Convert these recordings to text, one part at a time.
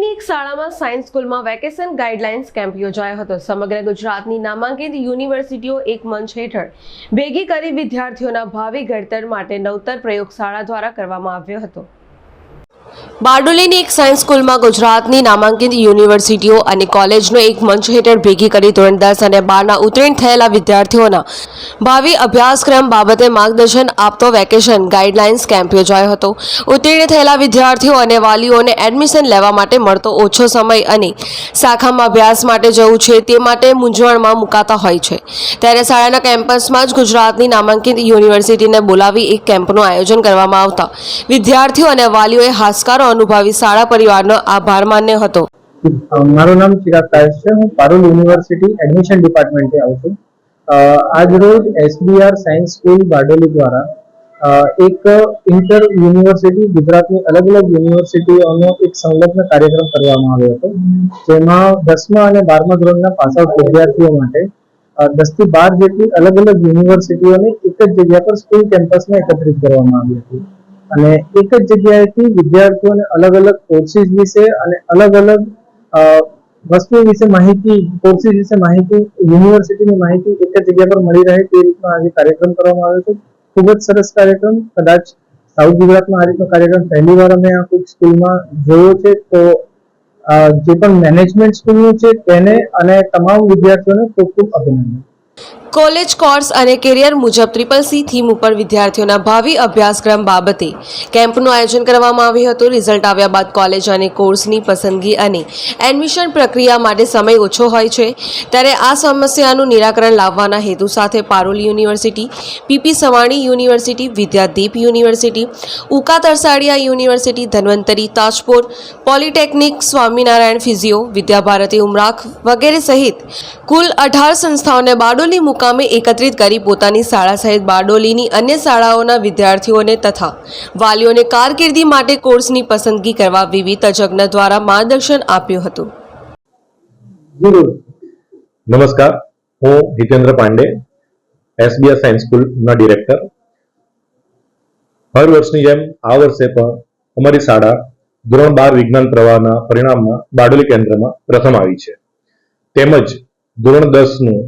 Science સ્કૂલમાં vacation guidelines camp યોજાયો હતો. સમગ્ર ગુજરાતની નામાંકિત યુનિવર્સિટીઓ એક મંચ હેઠળ ભેગી કરી વિદ્યાર્થીઓના ભાવિ ઘડતર માટે નવતર પ્રયોગશાળા દ્વારા કરવામાં આવ્યો હતો. બારડોલીની એક સાયન્સ સ્કૂલમાં ગુજરાતની નામાંકિત યુનિવર્સિટીઓ અને કોલેજનો એક મંચ હેઠળ ભેગી કરી ધોરણ દસ અને બારના ઉત્તીર્ણ થયેલા વિદ્યાર્થીઓના ભાવિ અભ્યાસક્રમ બાબતે માર્ગદર્શન આપતો વેકેશન ગાઈડલાઇન્સ કેમ્પ યોજાયો હતો. ઉત્તીર્ણ થયેલા વિદ્યાર્થીઓ અને વાલીઓને એડમિશન લેવા માટે મળતો ઓછો સમય અને શાખામાં અભ્યાસ માટે જવું છે તે માટે મૂંઝવણમાં મુકાતા હોય છે. ત્યારે શાળાના કેમ્પસમાં જ ગુજરાતની નામાંકિત યુનિવર્સિટીને બોલાવી એક કેમ્પનું આયોજન કરવામાં આવતા. વિદ્યાર્થીઓ અને વાલીઓએ હાશકારો અનુભવી શાળા પરિવારનો આભાર માન્યો હતો. મારું નામ ચિરાગ કાયસ છે. હું પારુલ યુનિવર્સિટી એડમિશન ડિપાર્ટમેન્ટથી આવું છું. આજ એસબીઆર સાયન્સ સ્કૂલ બારડોલી દ્વારા એક ઇન્ટર યુનિવર્સિટી, ગુજરાતની અલગ અલગ યુનિવર્સિટીઓનો એક સંલગ્ન કાર્યક્રમ કરવામાં આવ્યો હતો, જેમાં દસમા અને બારમા ધોરણના પાસ આઉટ વિદ્યાર્થીઓ માટે દસથી બાર જેટલી અલગ અલગ યુનિવર્સિટીઓને એક જ જગ્યા પર સ્કૂલ કેમ્પસમાં એકત્રિત કરવામાં આવી હતી. અને એક જ જગ્યાએથી વિદ્યાર્થીઓને અલગ અલગ કોર્સીસ વિશે અને અલગ અલગ અ, વસ્તુઓ વિશે માહિતી કોર્સીસ વિશે માહિતી યુનિવર્સિટીની માહિતી એક જ જગ્યા પર મળી રહે તે રીતનો આજે કાર્યક્રમ કરવામાં આવ્યો છે. ખૂબ જ સરસ કાર્યક્રમ. કદાચ સાઉથ ગુજરાતમાં આ રીતનો કાર્યક્રમ પહેલી વાર અમે આ કોઈક સ્કૂલમાં જોયો છે તો જે પણ મેનેજમેન્ટ સ્કૂલનું છે તેને અને તમામ વિદ્યાર્થીઓને ખૂબ ખૂબ અભિનંદન. કોલેજ કોર્સ અને કેરિયર મુજબ ટ્રિપલ સી થીમ ઉપર વિદ્યાર્થીઓના ભાવિ અભ્યાસક્રમ બાબતે કેમ્પનું આયોજન કરવામાં આવ્યું હતું. રિઝલ્ટ આવ્યા બાદ કોલેજ અને કોર્સની પસંદગી અને એડમિશન પ્રક્રિયા માટે સમય ઓછો હોય છે. ત્યારે આ સમસ્યાનું નિરાકરણ લાવવાના હેતુ સાથે Parul university PP Savani university, Vidyadeep university, Uka Tarsadia university, Dhanvantari Tajpur, polytechnic Swaminarayan physio, Vidyabharati Umrakh વગેરે સહિત કુલ અઢાર સંસ્થાઓને બારડોલી મુકામે એકત્રિત કરી પોતાની શાળા સહિત બારડોલીની અન્ય શાળાઓના વિદ્યાર્થીઓને તથા વાલીઓને કારકિર્દી માટે કોર્સની પસંદગી કરવા વિવિધ તજજ્ઞ દ્વારા માર્ગદર્શન આપ્યું હતું. નમસ્કાર. હું હિતેન્દ્ર પાંડે, એસબીઆઈ સાયન્સ સ્કૂલના ડિરેક્ટર. હર વર્ષની જેમ આ વર્ષે પણ અમારી શાળા ધોરણ બાર વિજ્ઞાન પ્રવાહના પરિણામમાં બારડોલી કેન્દ્રમાં પ્રથમ આવી છે. તેમજ ધોરણ દસનું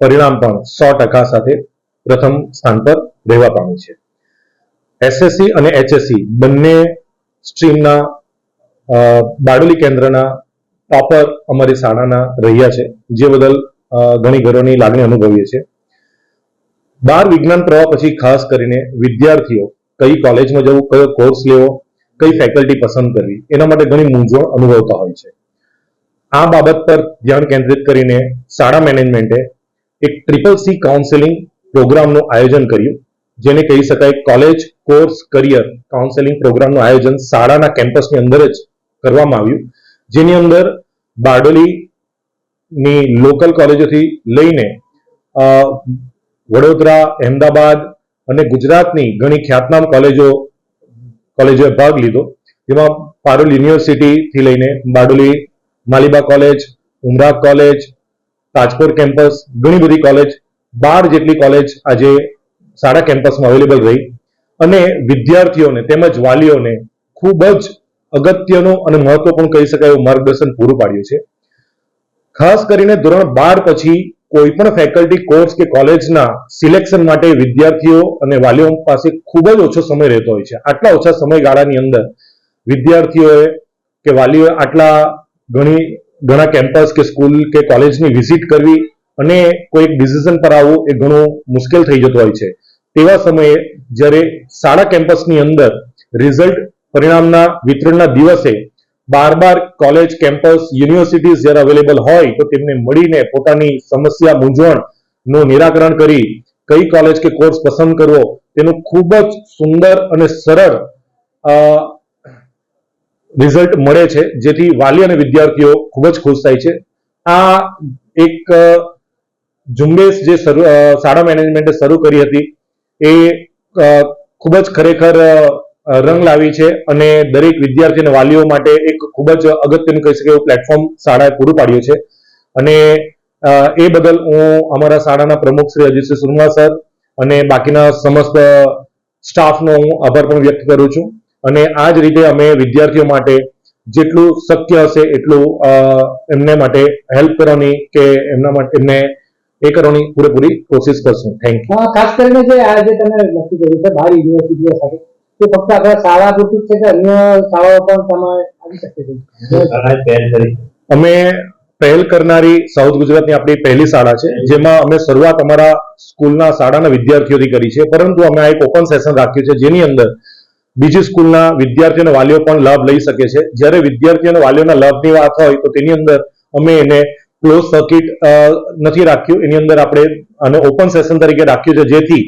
પરિણામ પણ સો ટકા સાથે પ્રથમ સ્થાન પર રહેવા પામે છે. એસએસસી અને એચએસસી બંને સ્ટ્રીમના બાડોલી કેન્દ્રના ટોપર અમારી શાળાના રહ્યા છે, જે બદલ ઘણી ઘરોની લાગણી અનુભવીએ છીએ. બાર વિજ્ઞાન પ્રવાહ પછી ખાસ કરીને વિદ્યાર્થીઓ કઈ કોલેજમાં જવું, કયો કોર્સ લેવો, કઈ ફેકલ્ટી પસંદ કરવી, એના માટે ઘણી મૂંઝવણ અનુભવતા હોય છે. આ બાબત પર ધ્યાન કેન્દ્રિત કરીને શાળા મેનેજમેન્ટે એક ટ્રિપલ સી કાઉન્સેલિંગ પ્રોગ્રામનું આયોજન કર્યું. જેને કહી શકાય કોલેજ કોર્સ કરિયર કાઉન્સેલિંગ પ્રોગ્રામનું આયોજન શાળાના કેમ્પસની અંદર જ કરવામાં આવ્યું. જેની અંદર બારડોલીની લોકલ કોલેજોથી લઈને વડોદરા અહેમદાબાદ અને ગુજરાતની ઘણી ખ્યાતનામ કોલેજો, કોલેજોએ ભાગ લીધો. જેમાં પારુલ યુનિવર્સિટીથી લઈને Bardoli, Maliba college Umra college Tajpur campus ઘણી બધી કોલેજ બાર જેટલી કોલેજ આજે શાળા કેમ્પસમાં અવેલેબલ રહી. અને વિદ્યાર્થીઓને તેમજ વાલીઓને ખૂબ જ અગત્યનું અને મહત્વપૂર્ણ કહી શકાય એવું માર્ગદર્શન પૂરું પાડ્યું છે. ખાસ કરીને ધોરણ બાર પછી કોઈ પણ ફેકલ્ટી કોર્સ કે કોલેજના સિલેક્શન માટે વિદ્યાર્થીઓ અને વાલીઓ પાસે ખૂબ જ ઓછો સમય રહેતો હોય છે. આટલા ઓછા સમયગાળાની અંદર વિદ્યાર્થીઓએ કે વાલીઓએ આટલા ઘણી ઘણા કેમ્પસ કે સ્કૂલ કે કોલેજની વિઝિટ કરવી અને કોઈ ડિસિઝન પર આવવું એ ઘણું મુશ્કેલ થઈ જતું હોય છે. તેવા સમયે જ્યારે શાળા કેમ્પસની અંદર રિઝલ્ટ પરિણામના વિતરણના દિવસે બાર બાર કોલેજ કેમ્પસ યુનિવર્સિટીઝ જ્યારે અવેલેબલ હોય તો તેમને મળીને પોતાની સમસ્યા મૂંઝવણનું નિરાકરણ કરી કઈ કોલેજ કે કોર્સ પસંદ કરવો તેનું ખૂબ જ સુંદર અને સરળ રિઝલ્ટ મળે છે, જેથી વાલી અને વિદ્યાર્થીઓ ખૂબ જ ખુશ થાય છે. આ એક ઝુંબેશ જે શાળા મેનેજમેન્ટે શરૂ કરી હતી, એ ખૂબ જ ખરેખર રંગ લાવી છે અને દરેક વિદ્યાર્થી અને વાલીઓ માટે એક ખૂબ જ અગત્યનું કહી શકાય એવું પ્લેટફોર્મ શાળાએ પૂરું પાડ્યું છે. અને એ બદલ હું અમારા શાળાના પ્રમુખ શ્રી અજીતસિંહ સુરમા સર અને બાકીના સમસ્ત સ્ટાફનો હું આભાર પણ વ્યક્ત કરું છું. અને આ જ રીતે અમે વિદ્યાર્થીઓ માટે જેટલું શક્ય હશે એટલું અ, એમને માટે હેલ્પ કરવાની કે એમના માટે એમને એ કરવાની પૂરેપૂરી કોશિશ કરશું. થેન્ક યુ ખાસ કરીને જે આ જે તમે નક્કી કર્યું છે બહાર યુનિવર્સિટીઓ સાથે તે ફક્ત આપણા શાળા પૂરતું છે કે અન્ય શાળાઓ પણ તમે આવી શકે છે? અમે પહેલ કરનારી સાઉથ ગુજરાતની આપણી પહેલી શાળા છે જેમાં અમે શરૂઆત અમારા સ્કૂલના શાળાના વિદ્યાર્થીઓથી કરી છે પરંતુ અમે આ એક ઓપન સેશન રાખ્યું છે જેની અંદર બીજી સ્કૂલના વિદ્યાર્થીઓ વાલીઓ પણ લાભ લઈ શકે છે. જ્યારે વિદ્યાર્થીઓ અને વાલીઓના લાભની વાત હોય તો તેની અંદર અમે એને ક્લોઝ સર્કિટ નથી રાખ્યું. એની અંદર આપણે અને ઓપન સેશન તરીકે રાખ્યું છે, જેથી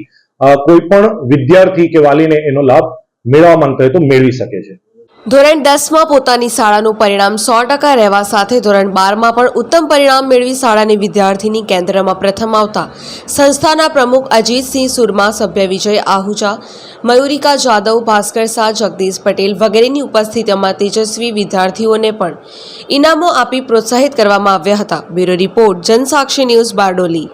કોઈ પણ વિદ્યાર્થી કે વાલીને એનો લાભ મેળવવા માંગતો હોય તો મેળવી શકે છે. ધોરણ દસમાં પોતાની શાળાનું પરિણામ સો ટકા રહેવા સાથે ધોરણ બારમાં પણ ઉત્તમ પરિણામ મેળવી શાળાની વિદ્યાર્થીની કેન્દ્રમાં પ્રથમ આવતા સંસ્થાના પ્રમુખ અજીતસિંહ સુરમા, સભ્ય વિજય આહુજા, મયુરિકા જાદવ, ભાસ્કર શાહ, જગદીશ પટેલ વગેરેની ઉપસ્થિતિમાં તેજસ્વી વિદ્યાર્થીઓને પણ ઇનામો આપી પ્રોત્સાહિત કરવામાં આવ્યા હતા. Bureau report, Jansakshi news Bardoli.